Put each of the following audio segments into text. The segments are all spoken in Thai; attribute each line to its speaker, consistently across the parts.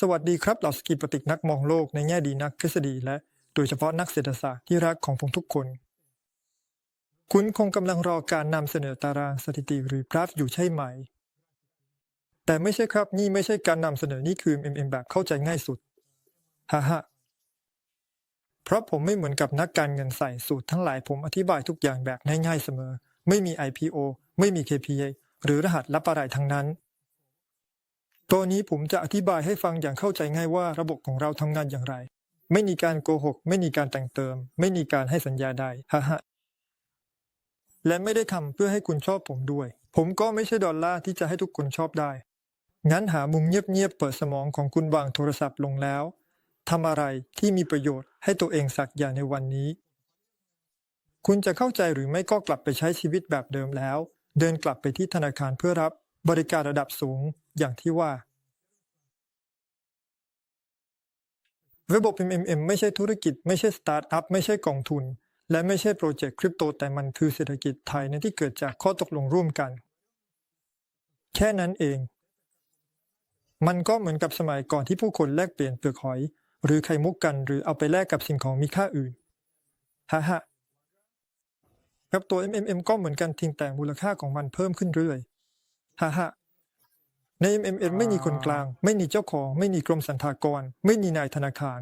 Speaker 1: สวัสดีครับเหล่าสกีปติกนักมองโลกในแง่ดีนักทฤษฎีและโดยเฉพาะนักเศรษฐศาสตร์ที่รักของผมทุกคน คุณคงกำลังรอการนำเสนอตารางสถิติหรือกราฟอยู่ใช่ไหม แต่ไม่ใช่ครับนี่ไม่ใช่การนำเสนอนี่คือ MM แบบเข้าใจง่ายสุดฮ่าฮ่าเพราะผมไม่เหมือนกับนักการเงินใส่สูตรทั้งหลายผมอธิบายทุกอย่างแบบง่ายๆเสมอ ไม่มี IPO ไม่มี KPI หรือรหัสลับอะไรทั้งนั้น ตัวนี้ผมจะอธิบายให้ฟังอย่างเข้าใจง่ายว่าระบบของเราทำงานอย่างไร ไม่มีการโกหก ไม่มีการแต่งเติม ไม่มีการให้สัญญาใดฮ่าฮ่าและไม่ได้ทำเพื่อให้คุณชอบผมด้วย ผมก็ไม่ใช่ดอลลาร์ที่จะให้ทุกคนชอบได้ งั้นหามุมเงียบๆเปิดสมองของคุณวางโทรศัพท์ลงแล้วทำอะไรที่มีประโยชน์ให้ตัวเองสักอย่างในวันนี้ คุณจะเข้าใจหรือไม่ก็กลับไปใช้ชีวิตแบบเดิมแล้ว เดินกลับไปที่ธนาคารเพื่อรับ บริการระดับสูงอย่างที่ว่า ระบบ MMM ไม่ใช่ธุรกิจ ไม่ใช่สตาร์ทอัพ ไม่ใช่กองทุน และไม่ใช่โปรเจกต์คริปโต แต่มันคือเศรษฐกิจไทยในที่เกิดจากข้อตกลงร่วมกัน แค่นั้นเอง มันก็เหมือนกับสมัยก่อนที่ผู้คนแลกเปลี่ยนเปลือกหอย หรือไข่มุกกัน หรือเอาไปแลกกับสิ่งของมีค่าอื่นฮ่าฮ่ากับตัว MMM ก็เหมือนกันทิ้งแต่มูลค่าของมันเพิ่มขึ้นเรื่อย ฮ่าฮ่าใน MMM ไม่มีคนกลาง ไม่มีเจ้าของ ไม่มีกรมสรรพากร ไม่มีนายธนาคาร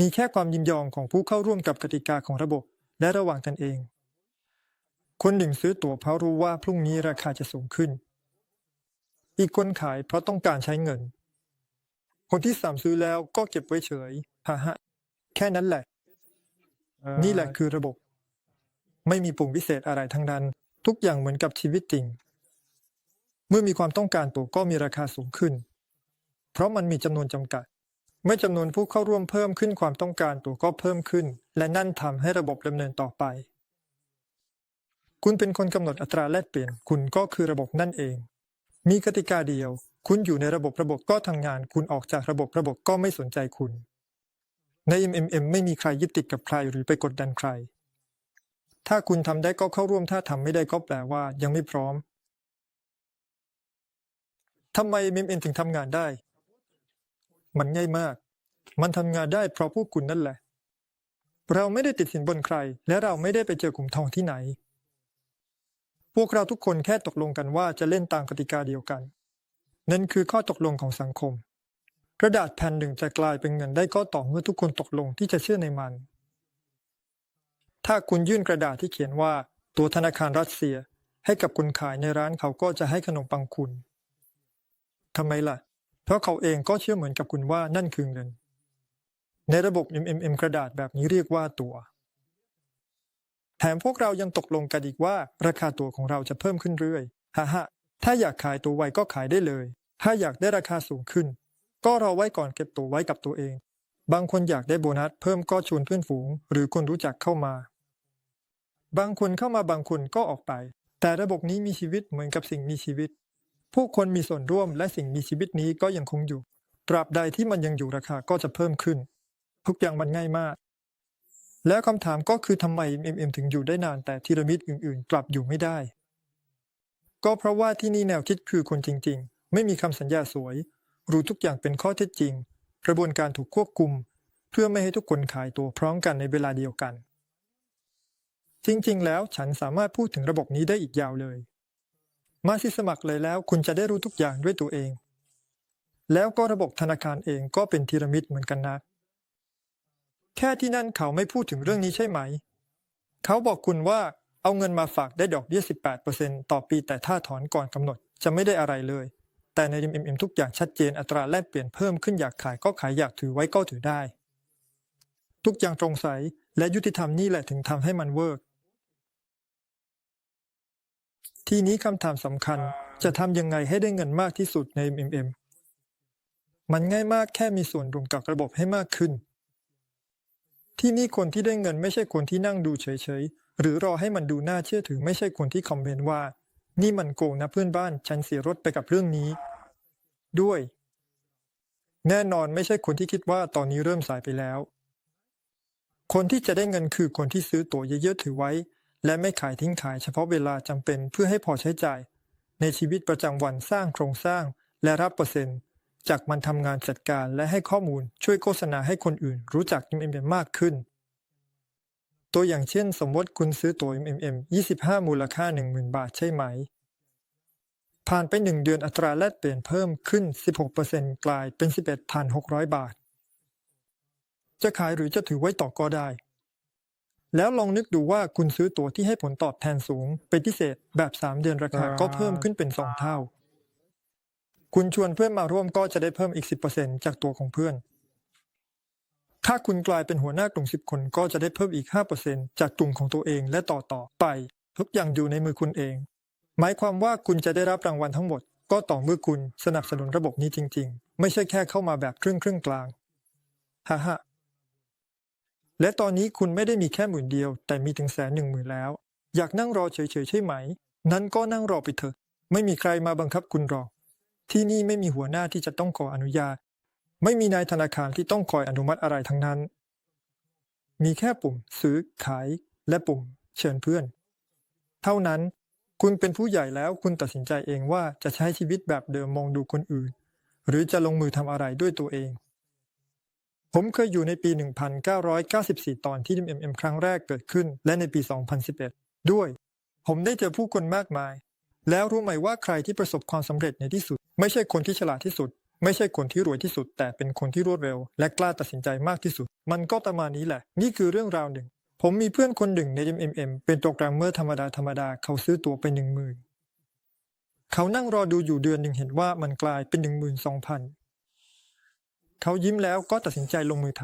Speaker 1: มีแค่ความยินยอมของผู้เข้าร่วมกับกติกาของระบบ และระหว่างกันเอง คนหนึ่งซื้อตั๋วเพราะรู้ว่าพรุ่งนี้ราคาจะสูงขึ้น อีกคนขายเพราะต้องการใช้เงิน คนที่สามซื้อแล้วก็เก็บไว้เฉยฮ่าฮ่าแค่นั้นแหละ นี่แหละคือระบบ ไม่มีปุ่มวิเศษอะไรทั้งนั้น ทุกอย่างเหมือนกับชีวิตจริง เมื่อมีความต้องการตั๋วก็มีราคาสูงขึ้น เพราะมันมีจำนวนจำกัด เมื่อจำนวนผู้เข้าร่วมเพิ่มขึ้นความต้องการตั๋วก็เพิ่มขึ้น และนั่นทำให้ระบบดำเนินต่อไป คุณเป็นคนกำหนดอัตราแลกเปลี่ยน คุณก็คือระบบนั่นเอง มีกติกาเดียว คุณอยู่ในระบบระบบก็ทำงาน คุณออกจากระบบระบบก็ไม่สนใจคุณ ใน MMM ไม่มีใครยึดติดกับใครหรือไปกดดันใคร ถ้าคุณทำได้ก็เข้าร่วมถ้าทำไม่ได้ก็แปลว่ายังไม่พร้อม ทำไม MMM ถึงทำงานได้ มันง่ายมาก มันทำงานได้เพราะพวกคุณนั่นแหละ เราไม่ได้ติดสินบนใคร และเราไม่ได้ไปเจอกลุ่มทองที่ไหน พวกเราทุกคนแค่ตกลงกันว่าจะเล่นตามกติกาเดียวกัน นั่นคือข้อตกลงของสังคม กระดาษแผ่นหนึ่งจะกลายเป็นเงินได้ก็ต่อเมื่อทุกคนตกลงที่จะเชื่อในมัน ถ้าคุณยื่นกระดาษที่เขียนว่า ตัวธนาคารรัสเซียให้กับคนขายในร้านเขาก็จะให้ขนมปังคุณ ทำไมล่ะ เพราะเขาเองก็เชื่อเหมือนกับคุณว่านั่นคือเงิน ในระบบ MMM กระดาษแบบนี้เรียกว่าตัวแถมพวกเรายังตกลงกันอีกว่า ราคาตัวของเราจะเพิ่มขึ้นเรื่อยฮ่าฮถ้าอยากขายตัวไวก็ขายได้เลย ถ้าอยากได้ราคาสูงขึ้น ก็รอไว้ก่อนเก็บตัวไว้กับตัวเอง บางคนอยากได้โบนัสเพิ่มก็ชวนเพื่อนฝูง หรือคนรู้จักเข้ามา บางคนเข้ามาบางคนก็ออกไป แต่ระบบนี้มีชีวิตเหมือนกับสิ่งมีชีวิต ผู้คนมีส่วนร่วมและสิ่งมีชีวิตนี้ก็ยังคงอยู่ ตราบใดที่มันยังอยู่ราคาก็จะเพิ่มขึ้น ทุกอย่างมันง่ายมาก แล้วคำถามก็คือทำไม MM ถึงอยู่ได้นานแต่ทีระมิดอื่นๆ กลับอยู่ไม่ได้ ก็เพราะว่าที่นี่แนวคิดคือคนจริง ๆ ไม่มีคำสัญญาสวย รู้ทุกอย่างเป็นข้อเท็จจริง กระบวนการถูกควบคุม เพื่อไม่ให้ทุกคนขายตัวพร้อมกันในเวลาเดียวกัน จริงๆ แล้วฉันสามารถพูดถึงระบบนี้ได้อีกยาวเลย มาสิสมัครเลยแล้ว คุณจะได้รู้ทุกอย่างด้วยตัวเอง แล้วก็ระบบธนาคารเองก็เป็นทีระมิดเหมือนกันนะ แค่ที่นั่นเขาไม่พูดถึงเรื่องนี้ใช่ไหม เขาบอกคุณว่าเอาเงินมาฝากได้ดอกเบี้ย 18%ต่อปีแต่ถ้าถอนก่อนกำหนดจะไม่ได้อะไรเลย แต่ใน MMM ทุกอย่างชัดเจนอัตราแลกเปลี่ยนเพิ่มขึ้นอยากขายก็ขายอยากถือไว้ก็ถือได้ ทุกอย่างตรงใสและยุติธรรมนี่แหละถึงทำให้มันเวิร์ก ทีนี้คำถามสำคัญจะทำยังไงให้ได้เงินมากที่สุดใน MMM มันง่ายมากแค่มีส่วนร่วมกับระบบให้มากขึ้น ที่นี่คนที่ได้เงินไม่ใช่คนที่นั่งดูเฉยๆ หรือรอให้มันดูน่าเชื่อถือไม่ใช่คนที่คอมเมนต์ว่า นี่มันโกงนะเพื่อนบ้าน ฉันเสียรถไปกับเรื่องนี้ ด้วย แน่นอนไม่ใช่คนที่คิดว่าตอนนี้เริ่มสายไปแล้ว คนที่จะได้เงินคือคนที่ซื้อตั๋วเยอะๆถือไว้ และไม่ขายทิ้งขายเฉพาะเวลาจำเป็นเพื่อให้พอใช้จ่าย ในชีวิตประจำวันสร้างโครงสร้าง และรับเปอร์เซ็นต์จักมันทำงานจัดการและให้ข้อมูลช่วยโฆษณาให้คนอื่นรู้จัก MMM มากขึ้น ตัวอย่างเช่น สมมติคุณซื้อตัว MMM 25 มูลค่า 10,000 บาทใช่ไหม ผ่านไป 1 เดือนอัตราแลกเปลี่ยนเพิ่มขึ้น 16%กลายเป็น 11,600 บาท จะขายหรือจะถือไว้ต่อก็ได้ แล้วลองนึกดูว่าคุณซื้อตั๋วที่ให้ผลตอบแทนสูง เป็นพิเศษแบบ 3 เดือนราคาก็เพิ่มขึ้นเป็น 2 เท่า คุณชวนเพื่อนมาร่วมก็จะได้เพิ่มอีก 10%จากตัวของเพื่อน ถ้าคุณกลายเป็นหัวหน้ากลุ่ม 10 คนก็จะได้เพิ่มอีก 5%จากกลุ่มของตัวเองและต่อต่อไป ทุกอย่างอยู่ในมือคุณเอง หมายความว่าคุณจะได้รับรางวัลทั้งหมด ก็ต่อเมื่อคุณสนับสนุนระบบนี้จริง ๆ ไม่ใช่แค่เข้ามาแบบครึ่งครึ่งกลางฮ่าฮ่า และตอนนี้คุณไม่ได้มีแค่หมื่นเดียว แต่มีถึงแสนหนึ่งหมื่นแล้ว อยากนั่งรอเฉยๆใช่ไหม นั้นก็นั่งรอไปเถอะ ไม่มีใครมาบังคับคุณหรอก ที่นี่ไม่มีหัวหน้าที่จะต้องขออนุญาต ไม่มีนายธนาคารที่ต้องคอยอนุมัติอะไรทั้งนั้น มีแค่ปุ่มซื้อขาย และปุ่ม เชิญเพื่อน เท่านั้น คุณเป็นผู้ใหญ่แล้วคุณตัดสินใจเองว่าจะใช้ชีวิตแบบเดิมมองดูคนอื่น หรือจะลงมือทำอะไรด้วยตัวเอง ผมเคยอยู่ในปี 1994 ตอนที่ MMM ครั้งแรกเกิดขึ้น และในปี 2011 ด้วย ผมได้เจอผู้คนมากมาย แล้วรู้ไหมว่าใครที่ประสบความสำเร็จในที่สุด ไม่ใช่คนที่ฉลาดที่สุด ไม่ใช่คนที่รวยที่สุด แต่เป็นคนที่รวดเร็ว และกล้าตัดสินใจมากที่สุด มันก็ประมาณนี้แหละ นี่คือเรื่องราวหนึ่ง ผมมีเพื่อนคนหนึ่งใน MMM เป็นโปรแกรมเมอร์ธรรมดาธรรมดาเขาซื้อตั๋วไปหนึ่งหมื่นเขานั่งรอดูอยู่เดือนหนึ่งเห็นว่ามันกลายเป็นหนึ่งหมื่นสองพัน เขายิ้มแล้วก็ตัดสินใจลงมือท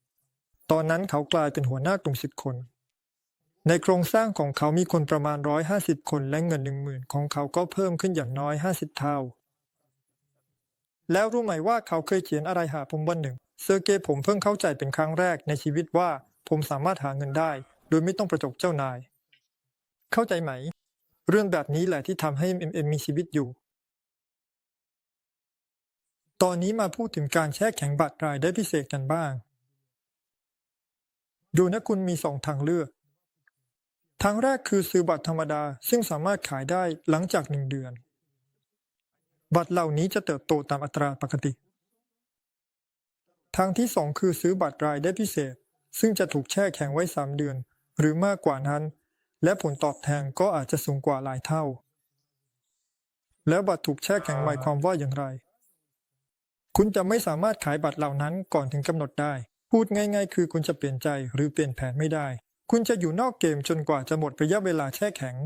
Speaker 1: ำตอนนั้นเขากลายเป็นหัวหน้ากลุ่มสิบคน ในโครงสร้างของเขามีคนประมาณร้อยห้าสิบคนและเงินหนึ่งหมื่นของเขาก็เพิ่มขึ้นอย่างน้อยห้าสิบเท่า แล้วรู้ไหมว่าเขาเคยเขียนอะไรหาผมวันหนึ่งเซอร์เกย์ผมเพิ่งเข้าใจเป็นครั้งแรกในชีวิตว่าผมสามารถหาเงินได้ โดยไม่ต้องประจบเจ้านาย เข้าใจไหม เรื่องแบบนี้แหละที่ทำให้ MM มีชีวิตอยู่ ตอนนี้มาพูดถึงการแช่แข็งบัตรรายได้พิเศษกันบ้าง ดูนะคุณมีสองทางเลือก ทางแรกคือซื้อบัตรธรรมดาซึ่งสามารถขายได้หลังจากหนึ่งเดือน บัตรเหล่านี้จะเติบโตตามอัตราปกติ ทางที่สองคือซื้อบัตรรายได้พิเศษ ซึ่งจะถูกแช่แข็งไว้สามเดือน หรือมากกว่านั้น และผลตอบแทนก็อาจจะสูงกว่าหลายเท่า แล้วบัตรถูกแช่แข็งหมายความว่าอย่างไร คุณจะไม่สามารถขายบัตรเหล่านั้นก่อนถึงกำหนดได้ พูดง่ายๆ คือคุณจะเปลี่ยนใจหรือเปลี่ยนแผนไม่ได้ คุณจะอยู่นอกเกมจนกว่าจะหมดระยะเวลาแช่แข็ง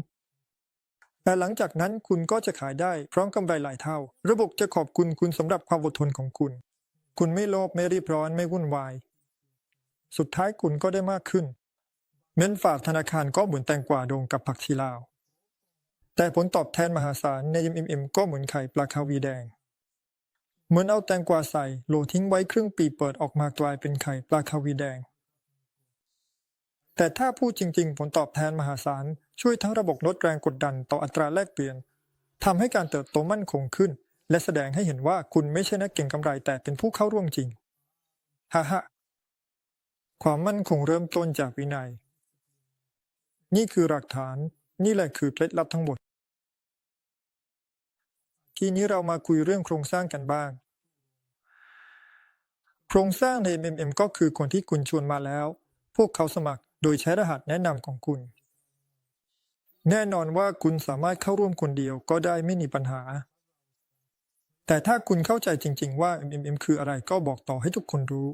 Speaker 1: แต่หลังจากนั้นคุณก็จะขายได้พร้อมกำไรหลายเท่า ระบบจะขอบคุณคุณสำหรับความอดทนของคุณ คุณไม่โลภไม่รีบร้อนไม่วุ่นวาย สุดท้ายคุณก็ได้มากขึ้น เงินฝากธนาคารก็เหมือนแตงกวาโดงกับผักชีลาวแต่ผลตอบแทนมหาศาลใน MMM ก็เหมือนไข่ปลาคาวีแดง เหมือนเอาแตงกวาใส่โหลทิ้งไว้ครึ่งปีเปิดออกมากลายเป็นไข่ปลาคาวีแดง แต่ถ้าพูดจริง ๆ ผลตอบแทนมหาศาล ช่วยทั้งระบบลดแรงกดดันต่ออัตราแลกเปลี่ยนทำให้การเติบโตมั่นคงขึ้น และแสดงให้เห็นว่าคุณไม่ใช่นักเก่งกำไรแต่เป็นผู้เข้าร่วมจริงฮ่าฮ่าความมั่นคงเริ่มต้นจากวินัย นี่คือหลักฐาน นี่แหละคือเคล็ดลับทั้งหมด ทีนี้เรามาคุยเรื่องโครงสร้างกันบ้าง โครงสร้างใน MMM ก็คือคนที่คุณชวนมาแล้ว พวกเขาสมัครโดยใช้รหัสแนะนำของคุณ แน่นอนว่าคุณสามารถเข้าร่วมคนเดียวก็ได้ไม่มีปัญหา แต่ถ้าคุณเข้าใจจริง ๆ ว่า MMM คืออะไรก็บอกต่อให้ทุกคนรู้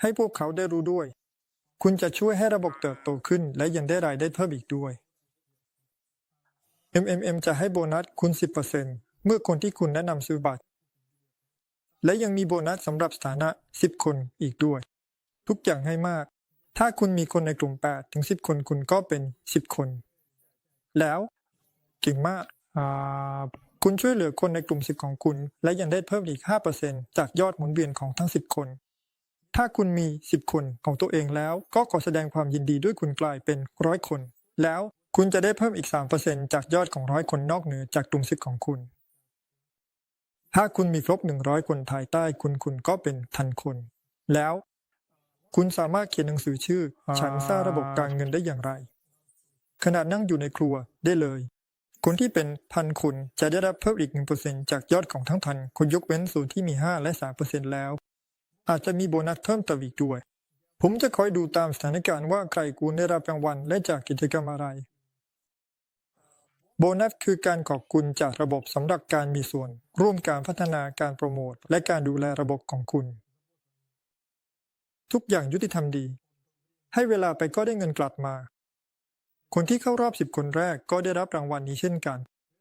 Speaker 1: ให้พวกเขาได้รู้ด้วย คุณจะช่วยให้ระบบเติบโตขึ้น และยังได้รายได้เพิ่มอีกด้วย MMM จะให้โบนัสคุณ 10%เมื่อคนที่คุณแนะนำซื้อบัตร และยังมีโบนัสสำหรับสถานะ 10 คนอีกด้วย ทุกอย่างให้มาก ถ้าคุณมีคนในกลุ่ม 8 ถึง 10 คนคุณก็เป็น 10 คน แล้วเก่งมากคุณช่วยเหลือคนในกลุ่ม 10 ของคุณ และยังได้เพิ่มอีก 5%จากยอดหมุนเวียนของทั้ง 10 คน ถ้าคุณมี 10 คนของตัวเองแล้ว ก็ขอแสดงความยินดีด้วยคุณกลายเป็นร้อยคน แล้ว คุณจะได้เพิ่มอีก 3%จากยอดของร้อยคนนอกเหนือจากกลุ่ม10ของคุณ ถ้าคุณมีครบ 100 คนภายใต้คุณคุณก็เป็นพันคน แล้ว คุณสามารถเขียนหนังสือชื่อ ฉันสร้างระบบการเงินได้อย่างไร ขณะนั่งอยู่ในครัวได้เลย คนที่เป็นพันคุณจะได้รับเพิ่มอีก 1%จากยอดของทั้งพันคุณยกเว้นส่วนที่มี 5 และ 3%แล้ว อาจจะมีโบนัสเพิ่มเติมอีกด้วย ผมจะคอยดูตามสถานการณ์ว่าใครควรได้รับรางวัลและจากกิจกรรมอะไร โบนัสคือการขอบคุณจากระบบสำหรับการมีส่วน ร่วมการพัฒนาการโปรโมท และการดูแลระบบของคุณ ทุกอย่างยุติธรรมดี ให้เวลาไปก็ได้เงินกลับมา คนที่เข้ารอบ 10 คนแรกก็ได้รับรางวัลนี้เช่นกัน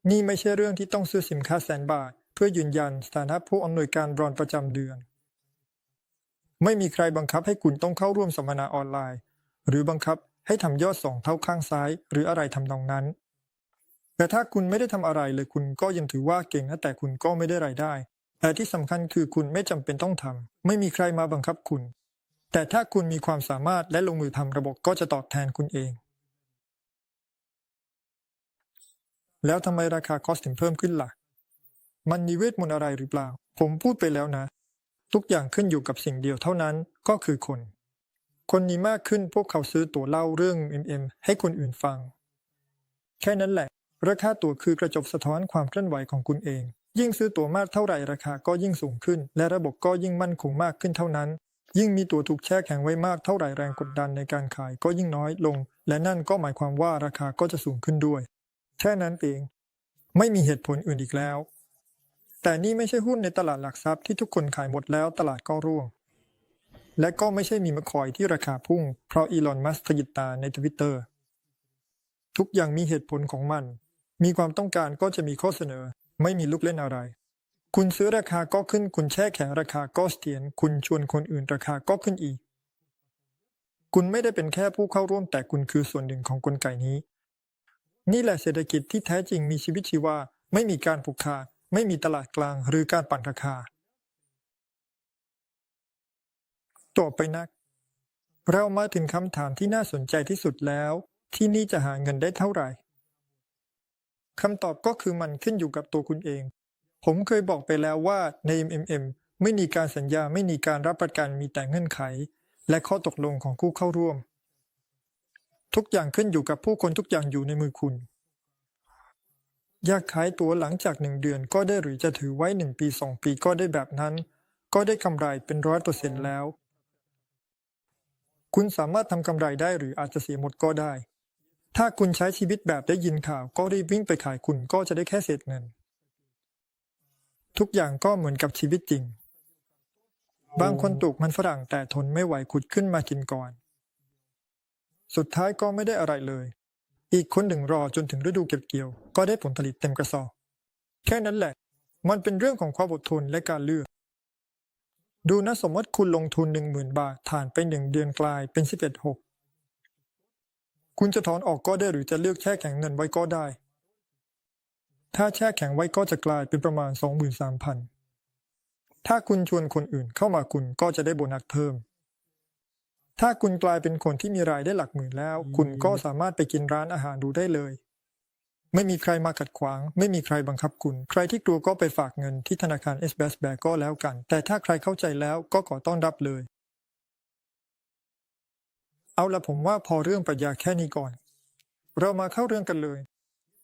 Speaker 1: นี่ไม่ใช่เรื่องที่ต้องซื้อสินค้าแสนบาท เพื่อยืนยันสถานะผู้อำนวยการบรอนประจำเดือน ไม่มีใครบังคับให้คุณต้องเข้าร่วมสัมมนาออนไลน์ หรือบังคับให้ทำยอดสองเท่าข้างซ้าย หรืออะไรทำนองนั้น แต่ถ้าคุณไม่ได้ทำอะไรเลยคุณก็ยังถือว่าเก่งนะแต่คุณก็ไม่ได้รายได้ แต่ที่สำคัญคือคุณไม่จำเป็นต้องทำไม่มีใครมาบังคับคุณ แต่ถ้าคุณมีความสามารถและลงมือทำระบบก็จะตอบแทนคุณเอง แล้วทำไมราคาคอสถึงเพิ่มขึ้นล่ะ มันมีเวทมนต์อะไรหรือเปล่า ผมพูดไปแล้วนะ ทุกอย่างขึ้นอยู่กับสิ่งเดียวเท่านั้นก็คือคน คนมีมากขึ้นพวกเขาซื้อตั๋วเล่าเรื่อง MM ให้คนอื่นฟัง แค่นั้นแหละ ราคาตั๋วคือกระจกสะท้อนความเคลื่อนไหวของคุณเอง ยิ่งซื้อตั๋วมากเท่าไหร่ราคาก็ยิ่งสูงขึ้น และระบบก็ยิ่งมั่นคงมากขึ้นเท่านั้น ยิ่งมีตั๋วถูกแช่แข็งไว้มากเท่าไหร่แรงกดดันในการขายก็ยิ่งน้อยลง และนั่นก็หมายความว่าราคาก็จะสูงขึ้นด้วย แค่นั้นเอง ไม่มีเหตุผลอื่นอีกแล้ว แต่นี่ไม่ใช่หุ้นในตลาดหลักทรัพย์ที่ทุกคนขายหมดแล้วตลาดก็ร่วงและก็ไม่ใช่มีมะคอยที่ราคาพุ่ง เพราะอีลอนมัสก์ทะยิตตาในทวิตเตอร์ทุกอย่างมีเหตุผลของมัน มีความต้องการก็จะมีข้อเสนอ ไม่มีลูกเล่นอะไร คุณซื้อราคาก็ขึ้น คุณแช่แข็งราคาก็เสถียรคุณชวนคนอื่นราคาก็ขึ้นอีก คุณไม่ได้เป็นแค่ผู้เข้าร่วมแต่คุณคือส่วนหนึ่งของกลไกนี้ นี่แหละเศรษฐกิจที่แท้จริงมีชีวิตชีวา ไม่มีการผูกขาดไม่มีตลาดกลางหรือการปั่นราคา ต่อไปนัก เรามาถึงคำถามที่น่าสนใจที่สุดแล้ว ที่นี่จะหาเงินได้เท่าไหร่ คำตอบก็คือมันขึ้นอยู่กับตัวคุณเอง ผมเคยบอกไปแล้วว่าใน MMM ไม่มีการสัญญาไม่มีการรับประกันมีแต่เงื่อนไข และข้อตกลงของผู้เข้าร่วม ทุกอย่างขึ้นอยู่กับผู้คนทุกอย่างอยู่ในมือคุณ อยากขายตัวหลังจากหนึ่งเดือนก็ได้หรือจะถือไว้หนึ่งปีสองปีก็ได้แบบนั้น ก็ได้กำไรเป็นร้อยเปอร์เซ็นต์แล้ว คุณสามารถทำกำไรได้หรืออาจจะเสียหมดก็ได้ ถ้าคุณใช้ชีวิตแบบได้ยินข่าว ก็รีบวิ่งไปขายคุณก็จะได้แค่เศษเงิน ทุกอย่างก็เหมือนกับชีวิตจริง บางคนปลูกมันฝรั่งแต่ทนไม่ไหวขุดขึ้นมากินก่อน สุดท้ายก็ไม่ได้อะไรเลย อีกคนหนึ่งรอจนถึงฤดูเก็บเกี่ยว ก็ได้ผลผลิตเต็มกระสอบ แค่นั้นแหละ มันเป็นเรื่องของความอดทนและการเลือก ดูนะสมมติคุณลงทุนหนึ่งหมื่นบาทผ่านไปหนึ่งเดือนกลายเป็นสิบเอ็ดหก คุณจะถอนออกก็ได้หรือจะเลือกแช่แข็งเงินไว้ก็ได้ ถ้าแช่แข็งไว้ก็จะกลายเป็นประมาณสองหมื่นสามพันถ้าคุณชวนคนอื่นเข้ามาคุณก็จะได้โบนัสเพิ่ม ถ้าคุณกลายเป็นคนที่มีรายได้หลักหมื่นแล้ว คุณก็สามารถไปกินร้านอาหารดูได้เลย ไม่มีใครมาขัดขวาง ไม่มีใครบังคับคุณ ใครที่กลัวก็ไปฝากเงินที่ธนาคาร s b s b ก็แล้วกัน แต่ถ้าใครเข้าใจแล้วก็ขอต้อนรับเลย เอาละผมว่าพอเรื่องปรัชญาแค่นี้ก่อน เรามาเข้าเรื่องกันเลย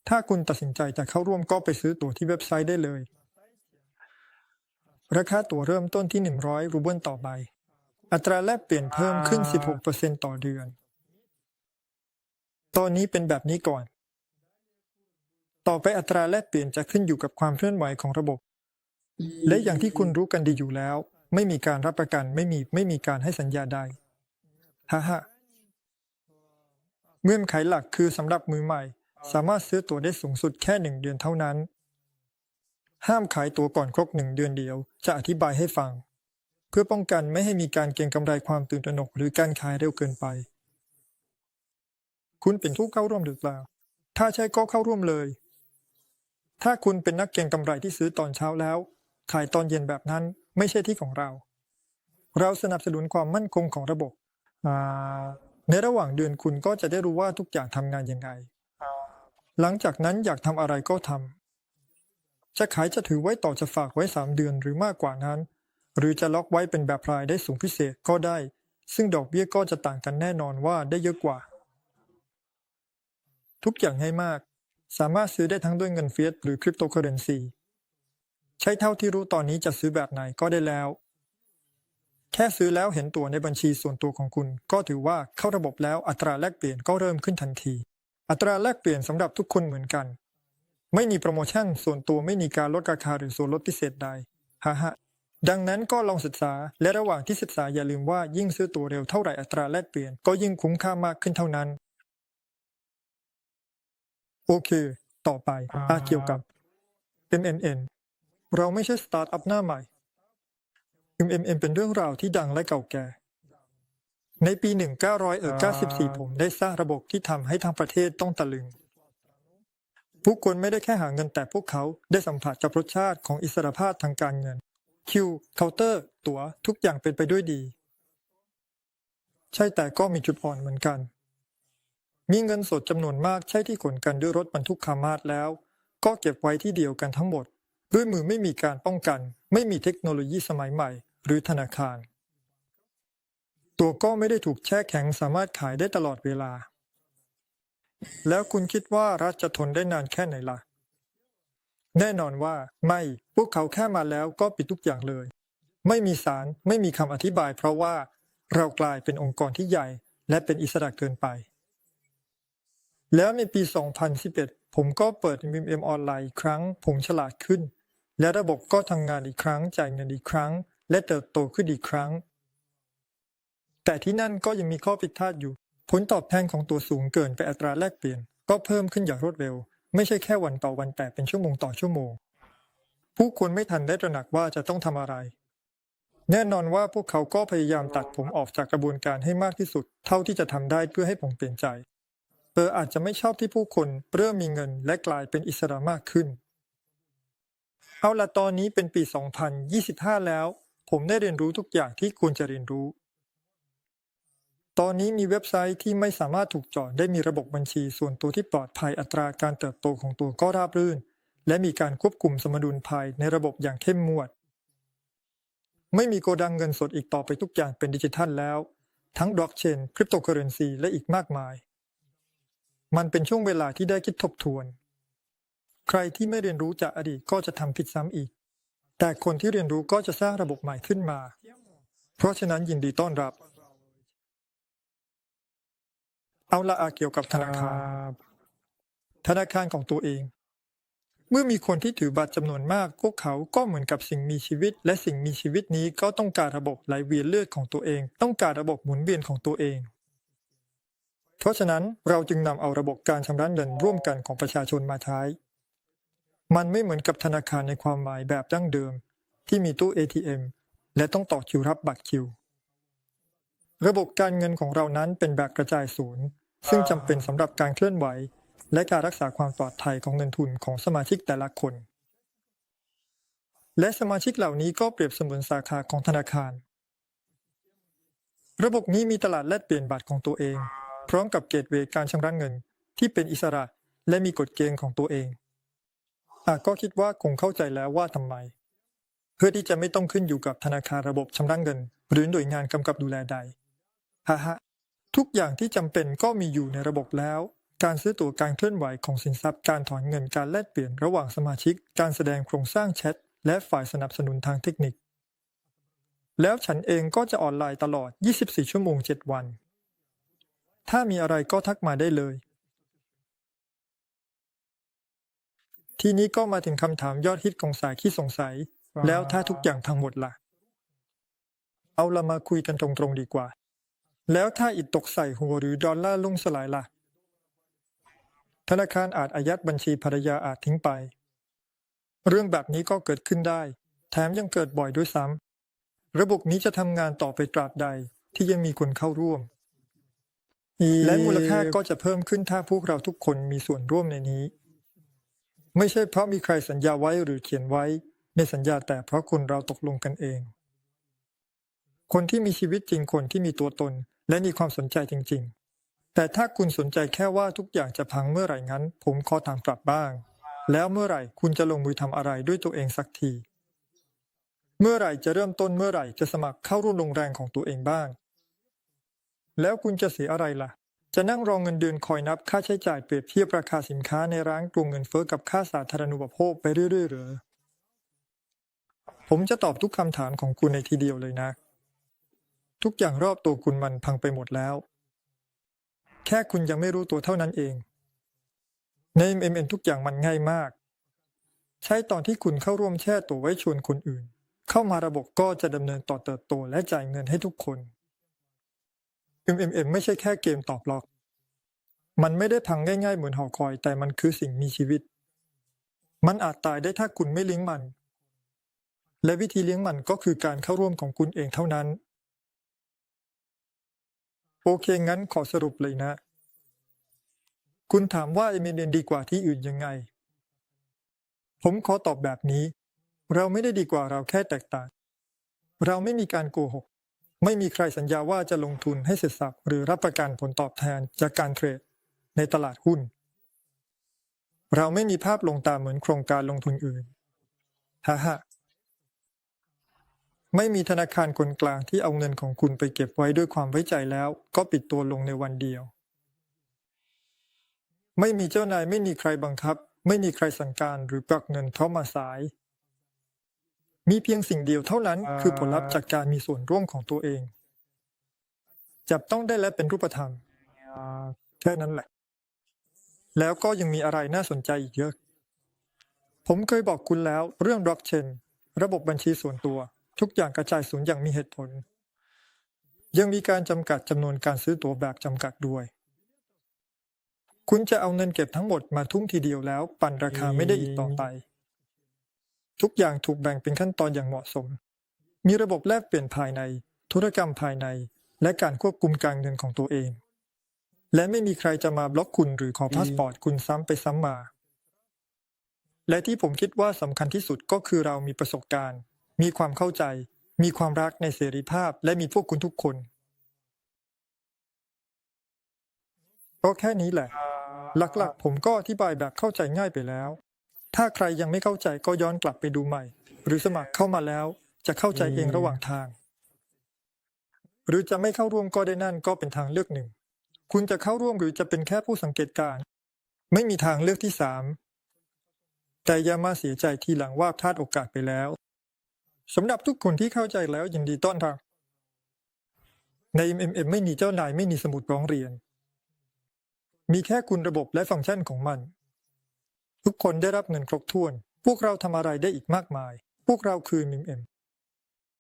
Speaker 1: ถ้าคุณตัดสินใจจะเข้าร่วมก็ไปซื้อตั๋วที่เว็บไซต์ได้เลย ราคาตั๋วเริ่มต้นที่ 100 รูเบิลต่อใบ อัตราแลกเปลี่ยนเพิ่มขึ้น 16%ต่อเดือน ตอนนี้เป็นแบบนี้ก่อน ต่อไปอัตราแลกเปลี่ยนจะขึ้นอยู่กับความเคลื่อนไหวของระบบ และอย่างที่คุณรู้กันดีอยู่แล้ว ไม่มีการรับประกันไม่มีไม่มีการให้สัญญาใดฮ่าฮ่า เงื่อนไขหลักคือสำหรับมือใหม่ สามารถซื้อตั๋วได้สูงสุดแค่หนึ่งเดือนเท่านั้น ห้ามขายตั๋วก่อนครบหนึ่งเดือนเดียว จะอธิบายให้ฟัง เพื่อป้องกันไม่ให้มีการเก็งกำไรความตื่นตระหนกหรือการขายเร็วเกินไป คุณเป็นผู้เข้าร่วมหรือเปล่า ถ้าใช่ก็เข้าร่วมเลย ถ้าคุณเป็นนักเก็งกำไรที่ซื้อตอนเช้าแล้ว ขายตอนเย็นแบบนั้นไม่ใช่ที่ของเรา เราสนับสนุนความมั่นคงของระบบอ่า ในระหว่างเดือนคุณก็จะได้รู้ว่าทุกอย่างทำงานยังไง หลังจากนั้นอยากทำอะไรก็ทำจะขายจะถือไว้ต่อจะฝากไว้สามเดือนหรือมากกว่านั้น หรือจะล็อกไว้เป็นแบบรายได้สูงพิเศษก็ได้ ซึ่งดอกเบี้ยก็จะต่างกันแน่นอนว่าได้เยอะกว่า ทุกอย่างง่ายมาก สามารถซื้อได้ทั้งด้วยเงินเฟียสหรือคริปโตเคอเรนซีใช้เท่าที่รู้ตอนนี้จะซื้อแบบไหนก็ได้แล้ว แค่ซื้อแล้วเห็นตัวในบัญชีส่วนตัวของคุณ ก็ถือว่าเข้าระบบแล้วอัตราแลกเปลี่ยนก็เริ่มขึ้นทันที อัตราแลกเปลี่ยนสำหรับทุกคนเหมือนกัน ไม่มีโปรโมชั่นส่วนตัวไม่มีการลดราคาหรือส่วนลดพิเศษใดฮ่าฮะดังนั้นก็ลองศึกษาและระหว่างที่ศึกษาอย่าลืมว่ายิ่งซื้อตัวเร็วเท่าไหร่อัตราแลกเปลี่ยนก็ยิ่งคุ้มค่ามากขึ้นเท่านั้น โอเค ต่อไปอาเกี่ยวกับ MMN เราไม่ใช่สตาร์ทอัพหน้าใหม่ MMN เป็นเรื่องราวที่ดังและเก่าแก่ ในปี 1994 ผมได้สร้างระบบที่ทำให้ทางประเทศต้องตะลึง ผู้คนไม่ได้แค่หาเงินแต่พวกเขาได้สัมผัสกับรสชาติของอิสรภาพทางการเงิน คิว เคาน์เตอร์ ตั๋ว ทุกอย่างเป็นไปด้วยดี ใช่แต่ก็มีจุดอ่อนเหมือนกัน มีเงินสดจำนวนมากใช่ที่ขนกันด้วยรถบรรทุกคามาดแล้ว ก็เก็บไว้ที่เดียวกันทั้งหมดด้วยมือไม่มีการป้องกัน ไม่มีเทคโนโลยีสมัยใหม่ หรือธนาคาร ตัวก็ไม่ได้ถูกแช่แข็งสามารถขายได้ตลอดเวลา แล้วคุณคิดว่ารัฐจะทนได้นานแค่ไหนล่ะ แน่นอนว่าไม่พวกเขาแค่มาแล้วก็ปิดทุกอย่างเลย ไม่มีสารไม่มีคำอธิบาย เพราะว่าเรากลายเป็นองค์กรที่ใหญ่ และเป็นอิสระเกินไป แล้วในปี 2011 ผมก็เปิด MMM ออนไลน์อีกครั้ง ผมฉลาดขึ้น และระบบก็ทำงานอีกครั้งจ่ายเงินอีกครั้ง และเติบโตขึ้นอีกครั้ง แต่ที่นั่นก็ยังมีข้อผิดพลาดอยู่ ผลตอบแทนของตัวสูงเกินไปอัตราแลกเปลี่ยน ก็เพิ่มขึ้นอย่างรวดเร็ว ไม่ใช่แค่วันต่อวันแต่เป็นชั่วโมงต่อชั่วโมง ผู้คนไม่ทันได้ตระหนักว่าจะต้องทำอะไร แน่นอนว่าพวกเขาก็พยายามตัดผมออกจากกระบวนการให้มากที่สุด เท่าที่จะทำได้เพื่อให้ผมเปลี่ยนใจเปอร์อาจจะไม่ชอบที่ผู้คนเริ่มมีเงินและกลายเป็นอิสระมากขึ้น เอาละตอนนี้เป็นปี 2025 แล้ว ผมได้เรียนรู้ทุกอย่างที่ควรจะเรียนรู้ ตอนนี้มีเว็บไซต์ที่ไม่สามารถถูกเจาะได้มีระบบบัญชีส่วนตัวที่ปลอดภัยอัตราการเติบโตของตัวก็ราบรื่น และมีการควบคุมสมดุลภายในระบบอย่างเข้มงวด ไม่มีโกดังเงินสดอีกต่อไปทุกอย่างเป็นดิจิทัลแล้ว ทั้งบล็อกเชน คริปโตเคอเรนซีและอีกมากมาย มันเป็นช่วงเวลาที่ได้คิดทบทวน ใครที่ไม่เรียนรู้จากอดีตก็จะทำผิดซ้ำอีก แต่คนที่เรียนรู้ก็จะสร้างระบบใหม่ขึ้นมา เพราะฉะนั้นยินดีต้อนรับ เอาละอาเกี่ยวกับธนาคาร ธนาคารของตัวเอง เมื่อมีคนที่ถือบัตรจำนวนมาก พวกเขาก็เหมือนกับสิ่งมีชีวิต และสิ่งมีชีวิตนี้ก็ต้องการระบบไหลเวียนเลือดของตัวเอง ต้องการระบบหมุนเวียนของตัวเอง เพราะฉะนั้นเราจึงนำเอาระบบการชำระเงินร่วมกันของประชาชนมาใช้ มันไม่เหมือนกับธนาคารในความหมายแบบดั้งเดิม ที่มีตู้ ATM และต้องต่อคิวรับบัตรคิว ระบบการเงินของเรานั้นเป็นแบบกระจายศูนย์ซึ่งจำเป็นสำหรับการเคลื่อนไหว และการรักษาความปลอดภัยของเงินทุนของสมาชิกแต่ละคน และสมาชิกเหล่านี้ก็เปรียบเสมือนสาขาของธนาคาร ระบบนี้มีตลาดแลกเปลี่ยนบัตรของตัวเอง พร้อมกับเกตเวย์การชำระเงินที่เป็นอิสระและมีกฎเกณฑ์ของตัวเอง อาจก็คิดว่าคงเข้าใจแล้วว่าทำไม เพื่อที่จะไม่ต้องขึ้นอยู่กับธนาคารระบบชำระเงิน หรือหน่วยงานกำกับดูแลใดฮ่าฮะทุกอย่างที่จำเป็นก็มีอยู่ในระบบแล้ว การซื้อตั๋วการเคลื่อนไหวของสินทรัพย์ การถอนเงินการแลกเปลี่ยนระหว่างสมาชิก การแสดงโครงสร้างแชทและฝ่ายสนับสนุนทางเทคนิค แล้วฉันเองก็จะออนไลน์ตลอด 24 ชั่วโมง 7 วัน ถ้ามีอะไรก็ทักมาได้เลย ทีนี้ก็มาถึงคำถามยอดฮิตของสายขี้สงสัย แล้วถ้าทุกอย่างทั้งหมดล่ะ เอาละมาคุยกันตรงๆดีกว่า แล้วถ้าอิดตกใส่หัวหรือดอลลาร์ล่มสลายล่ะ ธนาคารอาจอายัดบัญชีภรรยาอาจทิ้งไป เรื่องแบบนี้ก็เกิดขึ้นได้ แถมยังเกิดบ่อยด้วยซ้ำระบบนี้จะทำงานต่อไปตราบใดที่ยังมีคนเข้าร่วมและมูลค่าก็จะเพิ่มขึ้นถ้าพวกเราทุกคนมีส่วนร่วมในนี้ ไม่ใช่เพราะมีใครสัญญาไว้หรือเขียนไว้ในสัญญาแต่เพราะคนเราตกลงกันเอง คนที่มีชีวิตจริงคนที่มีตัวตน และมีความสนใจจริง ๆ แต่ถ้าคุณสนใจแค่ว่าทุกอย่างจะพังเมื่อไหร่งั้น ผมขอถามกลับบ้าง แล้วเมื่อไหร่คุณจะลงมือทำอะไรด้วยตัวเองสักทีเมื่อไหร่จะเริ่มต้นเมื่อไหร่จะสมัครเข้าร่วมโรงแรงของตัวเองบ้าง แล้วคุณจะเสียอะไรล่ะ จะนั่งรองเงินเดือนคอยนับค่าใช้จ่ายเปรียบเทียบราคาสินค้าในร้านกลัวเงินเฟ้อกับค่าสาธารณูปโภคไปเรื่อยๆหรือผมจะตอบทุกคำถามของคุณในทีเดียวเลยนะ ทุกอย่างรอบตัวคุณมันพังไปหมดแล้ว แค่คุณยังไม่รู้ตัวเท่านั้นเอง ใน MMN ทุกอย่างมันง่ายมาก ใช่ตอนที่คุณเข้าร่วมแช่ตัวไว้ชวนคนอื่น เข้ามาระบบก็จะดำเนินต่อเติบโตและจ่ายเงินให้ทุกคน MMM ไม่ใช่แค่เกมตอบล็อก มันไม่ได้พังง่ายๆเหมือนหอคอย แต่มันคือสิ่งมีชีวิต มันอาจตายได้ถ้าคุณไม่เลี้ยงมัน และวิธีเลี้ยงมันก็คือการเข้าร่วมของคุณเองเท่านั้น โอเคงั้นขอสรุปเลยนะ คุณถามว่า MMN ดีกว่าที่อื่นยังไง ผมขอตอบแบบนี้ เราไม่ได้ดีกว่าเราแค่แตกต่าง เราไม่มีการโกหก ไม่มีใครสัญญาว่าจะลงทุนให้เสร็จสับหรือรับประกันผลตอบแทนจากการเทรดในตลาดหุ้น เราไม่มีภาพลงตาเหมือนโครงการลงทุนอื่นฮ่าฮ่าไม่มีธนาคารคนกลางที่เอาเงินของคุณไปเก็บไว้ด้วยความไว้ใจแล้ว ก็ปิดตัวลงในวันเดียว ไม่มีเจ้านายไม่มีใครบังคับ ไม่มีใครสั่งการหรือปรับเงินเพรามาสาย มีเพียงสิ่งเดียวเท่านั้น
Speaker 2: อ่า
Speaker 1: คือผลลัพธ์จากการมีส่วนร่วมของตัวเอง จับต้องได้และเป็นรูปธรรมแค่นั้นแหละ แล้วก็ยังมีอะไรน่าสนใจอีกเยอะ ผมเคยบอกคุณแล้วเรื่องบล็อกเชนระบบบัญชีส่วนตัว ทุกอย่างกระจายศูนย์อย่างมีเหตุผล ยังมีการจำกัดจำนวนการซื้อตั๋วแบบจำกัดด้วย คุณจะเอาเงินเก็บทั้งหมดมาทุ่มทีเดียวแล้ว ปั่นราคาไม่ได้อีกต่อไป ทุกอย่างถูกแบ่งเป็นขั้นตอนอย่างเหมาะสม มีระบบแลกเปลี่ยนภายใน ธุรกรรมภายใน และการควบคุมการเงินของตัวเอง และไม่มีใครจะมาบล็อกคุณหรือขอพาสปอร์ตคุณซ้ำไปซ้ำมา และที่ผมคิดว่าสำคัญที่สุดก็คือเรามีประสบการณ์ มีความเข้าใจ มีความรักในเสรีภาพ และมีพวกคุณทุกคนก็แค่นี้แหละ หลักๆ ผมก็อธิบายแบบเข้าใจง่ายไปแล้ว ถ้าใครยังไม่เข้าใจก็ย้อนกลับไปดูใหม่ หรือสมัครเข้ามาแล้วจะเข้าใจเองระหว่างทาง หรือจะไม่เข้าร่วมก็ได้นั่นก็เป็นทางเลือกหนึ่ง คุณจะเข้าร่วมหรือจะเป็นแค่ผู้สังเกตการ ไม่มีทางเลือกที่สามแต่อย่ามาเสียใจทีหลังว่าพลาดโอกาสไปแล้วสำหรับทุกคนที่เข้าใจแล้วยินดีต้อนรับ ใน MMM ไม่มีเจ้านายไม่มีสมุดร้องเรียน มีแค่คุณระบบและฟังก์ชันของมัน ทุกคนได้รับเงินครบถ้วน พวกเราทำอะไรได้อีกมากมาย พวกเราคือมิม